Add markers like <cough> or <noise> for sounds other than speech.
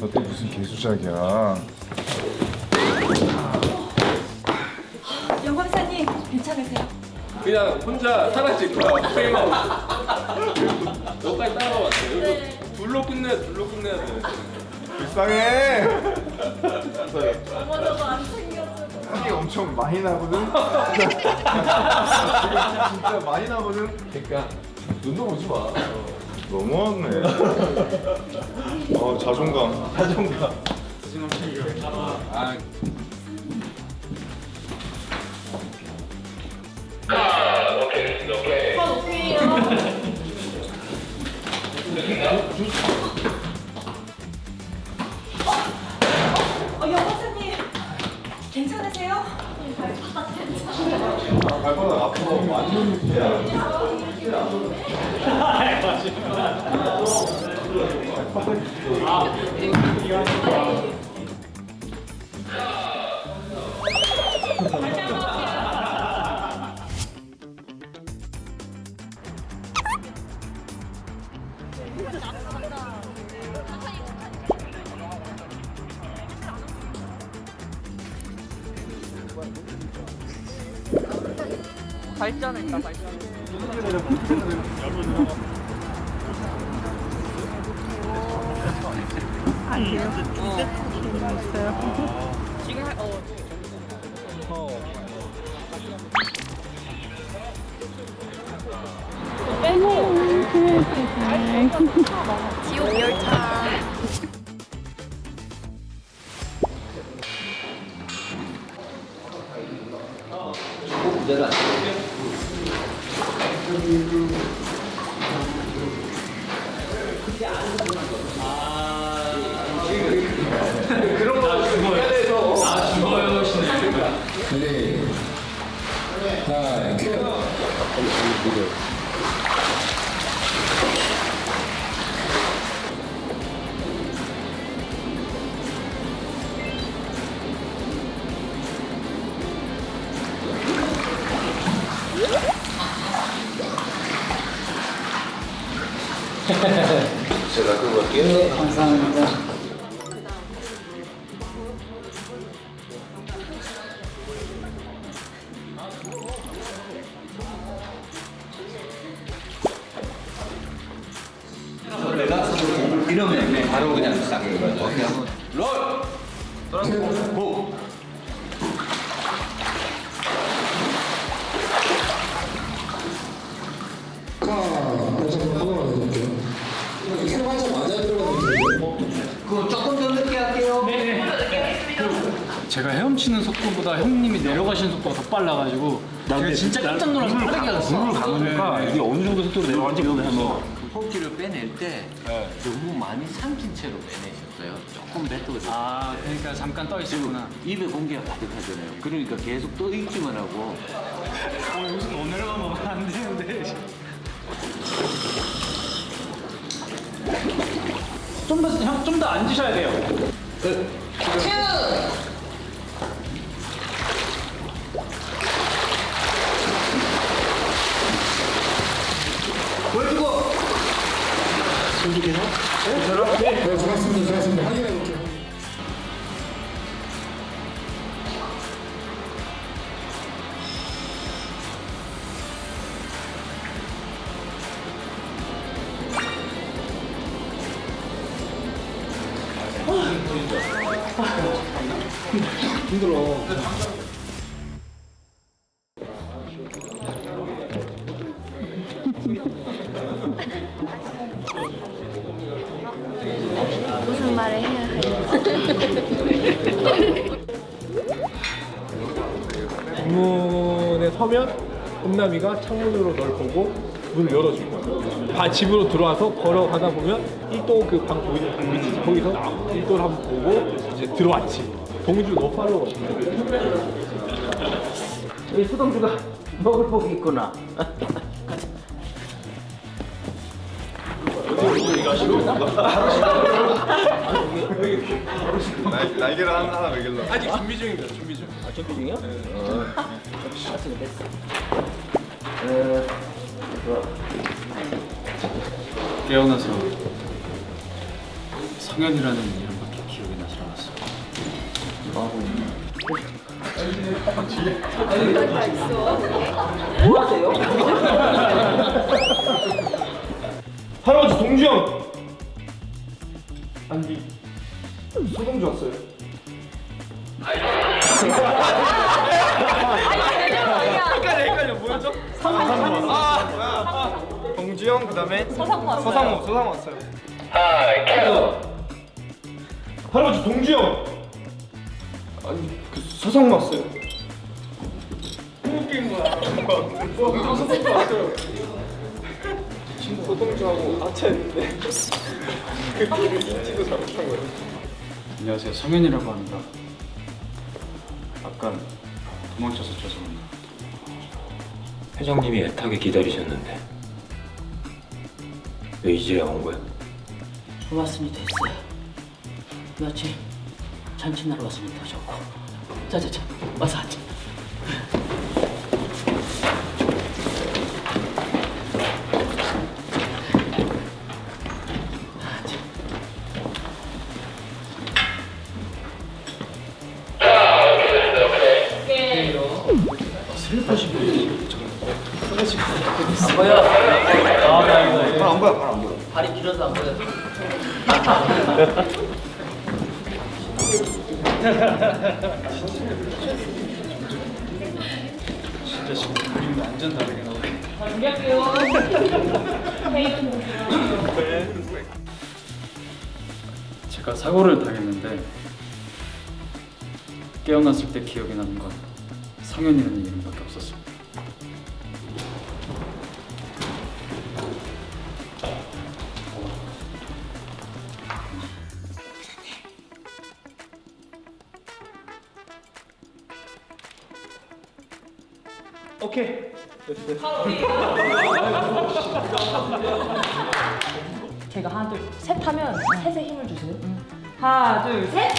너또 무슨 개수작이야? 영광사님 괜찮으세요? 그냥 혼자 사라질 거야. 프레임하고. 너까지 따라왔어. 여기 둘로 끝내, 둘로 끝내야 돼. 불쌍해. 어머 저거 안 챙겼어. 이 엄청 많이 나거든. <laughs> 진짜 많이 나거든. 그러니까 눈도 보지 마. 너무하네. 어 자존감. 자존감. 아, 오빠 오케이요. 어, 영광사님 괜찮으세요? 발바닥 아프다. 완전. 발전했다 발전. 할- 어. 지옥 열차. <laughs> 이러면 바로 그냥 딱 이거죠. 롤! 고! 제가 헤엄치는 속도보다 형님이 내려가시는 속도가 더 빨라가지고 제가 진짜 깜짝 놀라서 빠르게 갔어. 물을 감으니까 이게 어느 정도 속도로 내려가는지 모르겠어. 호흡기를 빼낼 때 너무 많이 삼킨 채로 빼내셨어요. 조금 뱉어도 돼요. 아, 그러니까 잠깐 떠 있었구나. 입에 공기가 가득하잖아요. 그러니까 계속 떠 있기만 하고 어, 여기서 더 내려가면 안 되는데. 좀 더, 형, 좀 더 앉으셔야 돼요. 준비되나? 네, 네, 네 좋았습니다. 좋았습니다. 확인해 볼게요. 힘들어. <laughs> 무슨 말을 해야 할지. 문에 서면 hom남이가 창문으로 널 보고 문을 열어줄 거야. 다 집으로 들어와서 걸어가다 보면 일동 그방 보이는 방 위치지. 거기서 일동을 한번 보고 이제 들어왔지. 동주 너 팔로워. 이 수동주가 먹을 복이 있구나. <laughs> <laughs> 날, 날개를 하나, 하나 매길라. 아직 준비 중입니다. 준비 중. 아, 준비 중이요? 어. 됐어, 됐어. 어, 좋아. 깨어나서 성현이라는 이름밖에 할아버지 동주형 아니 소동주 왔어요. 헷갈려 헷갈려. 뭐였죠? 동주형 그다음에 서상무 왔어요. 서상무 서상무 왔어요. 할아버지 동주형. 아니 그 서상무 왔어요. 웃긴 거야? 뭐야? 서상무 왔어요 소동주하고 아차했는데 그 길을 잊지도 잘못한 거예요 안녕하세요 성현이라고 합니다 아까 도망쳐서 죄송합니다 회장님이 애타게 기다리셨는데 왜 이제야 온 거야? 왔으니 됐어요. 며칠 왔으면 더 좋고. 자자자, 와서 앉자. 안 보여 안 보여. 발이 길어서 안 보여. 진짜 지금 그림이 완전 다르게 나오네 제가 사고를 당했는데 깨어났을 때 기억이 나는 건 성현이라는 이름밖에 없었습니 오케이 제가 하나 둘셋 하면 셋에 힘을 주세요. 하나 둘 셋.